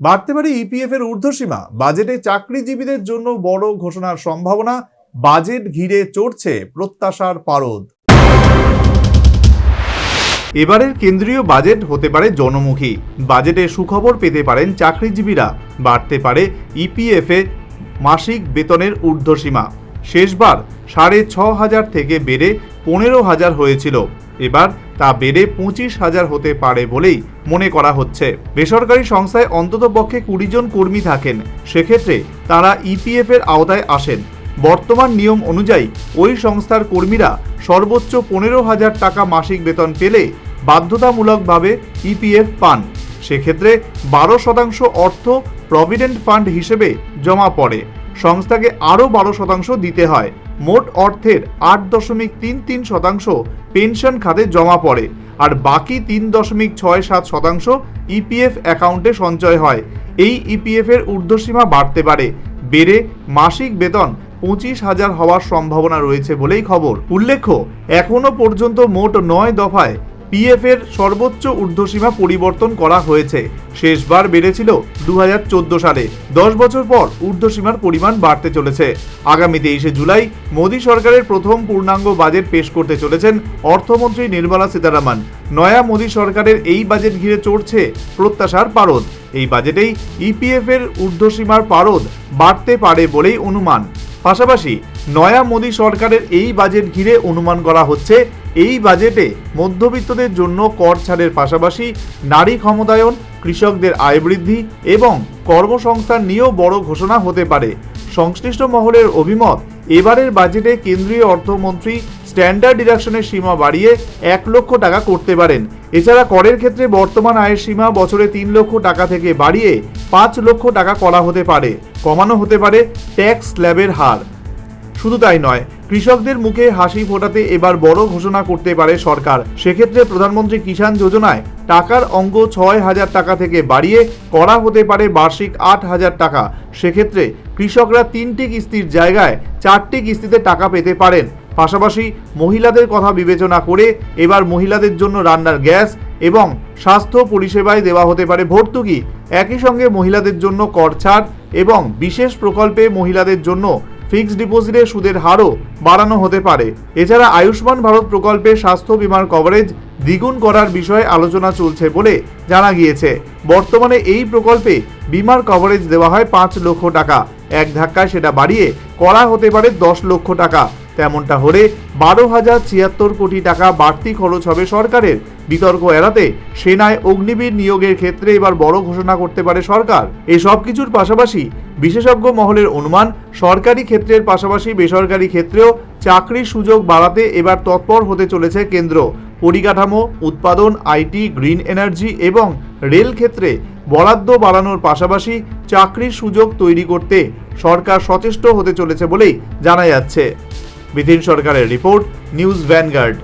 বাড়তে পারে ইপিএফ এর ঊর্ধ্বসীমা। বাজেটে চাকরিজীবীদের জন্য বড় ঘোষণার সম্ভাবনা। বাজেট ঘিরে চড়ছে প্রত্যাশার পারদ। এবারের কেন্দ্রীয় বাজেট হতে পারে জনমুখী। বাজেটে সুখবর পেতে পারেন চাকরিজীবীরা। বাড়তে পারে ইপিএফ এ মাসিক বেতনের ঊর্ধ্বসীমা। শেষবার সাড়ে ছ হাজার থেকে বেড়ে পনেরো হাজার হয়েছিল। এবার তা বেড়ে পঁচিশ হাজার হতে পারে বলেই মনে করা হচ্ছে। বেসরকারি সংস্থায় অন্ততপক্ষে কুড়ি জন কর্মী থাকেন। সেক্ষেত্রে তারা ইপিএফ এর আওতায় আসেন। বর্তমান নিয়ম অনুযায়ী ওই সংস্থার কর্মীরা সর্বোচ্চ পনেরো হাজার টাকা মাসিক বেতন পেলে বাধ্যতামূলকভাবে ইপিএফ পান। সেক্ষেত্রে বারো শতাংশ অর্থ প্রভিডেন্ট ফান্ড হিসেবে জমা পড়ে। সংস্থাকে আরও বারো শতাংশ দিতে হয়। মোট অর্থের আট দশমিক তিন তিন শতাংশ পেনশন খাতে জমা পড়ে আর বাকি তিন দশমিক ছয় সাত শতাংশ ইপিএফ অ্যাকাউন্টে সঞ্চয় হয়। এই ইপিএফ এর ঊর্ধ্বসীমা বাড়তে পারে। বেড়ে মাসিক বেতন পঁচিশ হাজার হওয়ার সম্ভাবনা রয়েছে বলেই খবর। উল্লেখ্য, এখনও পর্যন্ত মোট নয় দফায় পিএফ এর সর্বোচ্চ ঊর্ধ্বসীমা পরিবর্তন করা হয়েছে। শেষবার বেড়েছিল দু সালে। দশ বছর পর ঊর্ধ্বসীমার পরিমাণ বাড়তে চলেছে। আগামী তেইশে জুলাই মোদী সরকারের প্রথম পূর্ণাঙ্গ বাজেট পেশ করতে চলেছেন অর্থমন্ত্রী নির্মলা সীতারামন। নয়া মোদী সরকারের এই বাজেট ঘিরে চড়ছে প্রত্যাশার পারদ। এই বাজেটেই ইপিএফ এর ঊর্ধ্বসীমার পারদ বাড়তে পারে বলেই অনুমান। পাশাপাশি নয়া মোদী সরকারের এই বাজেট ঘিরে অনুমান করা হচ্ছে এই বাজেটে মধ্যবিত্তদের জন্য কর ছাড়ের পাশাপাশি নারী ক্ষমতায়ন, কৃষকদের আয় বৃদ্ধি এবং কর্মসংস্থান নিয়েও বড় ঘোষণা হতে পারে। সংশ্লিষ্ট মহলের অভিমত, এবারের বাজেটে কেন্দ্রীয় অর্থমন্ত্রী স্ট্যান্ডার্ড ডিডাকশনের সীমা বাড়িয়ে এক লক্ষ টাকা করতে পারেন। এছাড়া করের ক্ষেত্রে বর্তমান আয়ের সীমা বছরে তিন লক্ষ টাকা থেকে বাড়িয়ে পাঁচ লক্ষ টাকা করা হতে পারে। কমানো হতে পারে ট্যাক্স স্ল্যাবের হার। শুধু তাই নয়, কৃষকদের মুখে হাসি ফোটাতে এবার বড় ঘোষণা করতে পারে সরকার। সেক্ষেত্রে প্রধানমন্ত্রী কিষাণ যোজনায় টাকার অঙ্ক ছয় হাজার টাকা থেকে বাড়িয়ে করা হতে পারে বার্ষিক আট হাজার টাকা। সেক্ষেত্রে কৃষকরা তিনটি কিস্তির জায়গায় চারটি কিস্তিতে টাকা পেতে পারেন। পাশাপাশি মহিলাদের কথা বিবেচনা করে এবার মহিলাদের জন্য রান্নার গ্যাস এবং স্বাস্থ্য পরিষেবায় দেওয়া হতে পারে ভর্তুকি। একই সঙ্গে মহিলাদের জন্য কর ছাড় এবং বিশেষ প্রকল্পে মহিলাদের জন্য ফিক্সড ডিপোজিটে সুদের হারও বাড়ানো হতে পারে। এছাড়া আয়ুষ্মান ভারত প্রকল্পে স্বাস্থ্য বিমার কভারেজ দ্বিগুণ করার বিষয়ে আলোচনা চলছে বলে জানা গিয়েছে। বর্তমানে এই প্রকল্পে বিমার কভারেজ দেওয়া হয় পাঁচ লক্ষ টাকা। এক ধাক্কায় সেটা বাড়িয়ে করা হতে পারে দশ লক্ষ টাকা। তেমনটা হলে বারো হাজার ছিয়াত্তর কোটি টাকা বাড়তি খরচ হবে সরকারের। বিতর্ক এড়াতে সেনায় অগ্নিবীর নিয়োগের ক্ষেত্রে এবার বড় ঘোষণা করতে পারে সরকার। এই সব কিছুর পাশাপাশি বিশেষজ্ঞ মহলের অনুমান, সরকারি ক্ষেত্রের পাশাপাশি বেসরকারি ক্ষেত্রেও চাকরির সুযোগ বাড়াতে এবার তৎপর হতে চলেছে কেন্দ্র। পরিকাঠামো, উৎপাদন আইটি গ্রিন এনার্জি এবং রেল ক্ষেত্রে বরাদ্দ বাড়ানোর পাশাপাশি চাকরির সুযোগ তৈরি করতে সরকার সচেষ্ট হতে চলেছে বলেই জানা যাচ্ছে। বিধিন সরকারের রিপোর্ট নিউজ ভ্যানগার্ড।